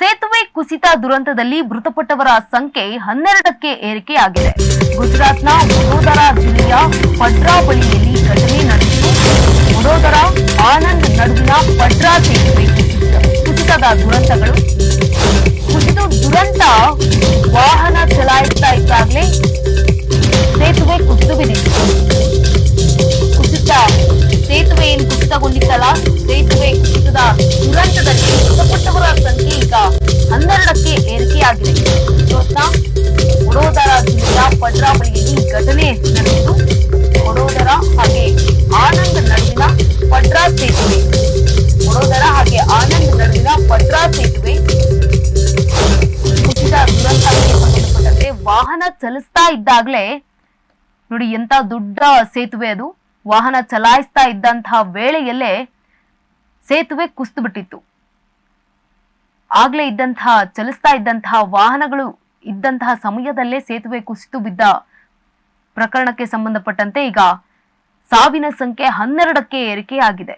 ಸೇತುವೆ ಕುಸಿತ ದುರಂತದಲ್ಲಿ ಮೃತಪಟ್ಟವರ ಸಂಖ್ಯೆ ಹನ್ನೆರಡಕ್ಕೆ ಏರಿಕೆಯಾಗಿದೆ. ಗುಜರಾತ್ನ ವಡೋದರಾ ಜಿಲ್ಲೆಯ ಪಡ್ರಾ ಬಳಿಯಲ್ಲಿ ಘಟನೆ ನಡೆದಿದ್ದು, ವಡೋದರಾ ಆನಂದ್ ನಡುವಿನ ಪಡ್ರಾ ಸೇತುವೆ ಕುಸಿತದ ದುರಂತಗಳು. ಕುಸಿದು ದುರಂತ ವಾಹನ ಚಲಾಯಿಸ್ತಾ ಇದ್ದಾಗಲೇ ಸೇತುವೆ ಕುಸಿದು ಬಿದ್ದಿತ್ತು ಕುಸಿತ ಸೇತುವೆ ಏನು ಕುಸಿತಗೊಂಡಿತ್ತಲ್ಲ, ಸೇತುವೆ ಕುಸಿತದ ದುರಂತದಲ್ಲಿ ಬಳಿಯಲ್ಲಿ ಈ ಘಟನೆ ನಡೆದಿದ್ದು, ವಡೋದರ ಹಾಗೆ ಆನಂದ್ ನಡುವಿನ ಪಡ್ರಾ ಸೇತುವೆ. ವಡೋದರ ಹಾಗೆ ಆನಂದ್ ನಡುವಿನ ಪಡ್ರಾ ಸೇತುವೆ. ಕುಸಿದ ದುರಂತಕ್ಕೆ ಸಂಬಂಧಪಟ್ಟಂತೆ ವಾಹನ ಚಲಿಸ್ತಾ ಇದ್ದಾಗಲೇ, ನೋಡಿ ಎಂತ ದೊಡ್ಡ ಸೇತುವೆ ಅದು. ವಾಹನ ಚಲಾಯಿಸ್ತಾ ಇದ್ದಂತಹ ವೇಳೆಯಲ್ಲೇ ಸೇತುವೆ ಕುಸಿದು ಬಿಟ್ಟಿತ್ತು. ಆಗ್ಲೇ ಇದ್ದಂತಹ, ಚಲಿಸ್ತಾ ಇದ್ದಂತಹ ವಾಹನಗಳು ಇದ್ದಂತಹ ಸಮಯದಲ್ಲೇ ಸೇತುವೆ ಕುಸಿತು ಬಿದ್ದ ಪ್ರಕರಣಕ್ಕೆ ಸಂಬಂಧಪಟ್ಟಂತೆ ಈಗ ಸಾವಿನ ಸಂಖ್ಯೆ ಹನ್ನೆರಡಕ್ಕೆ ಏರಿಕೆಯಾಗಿದೆ.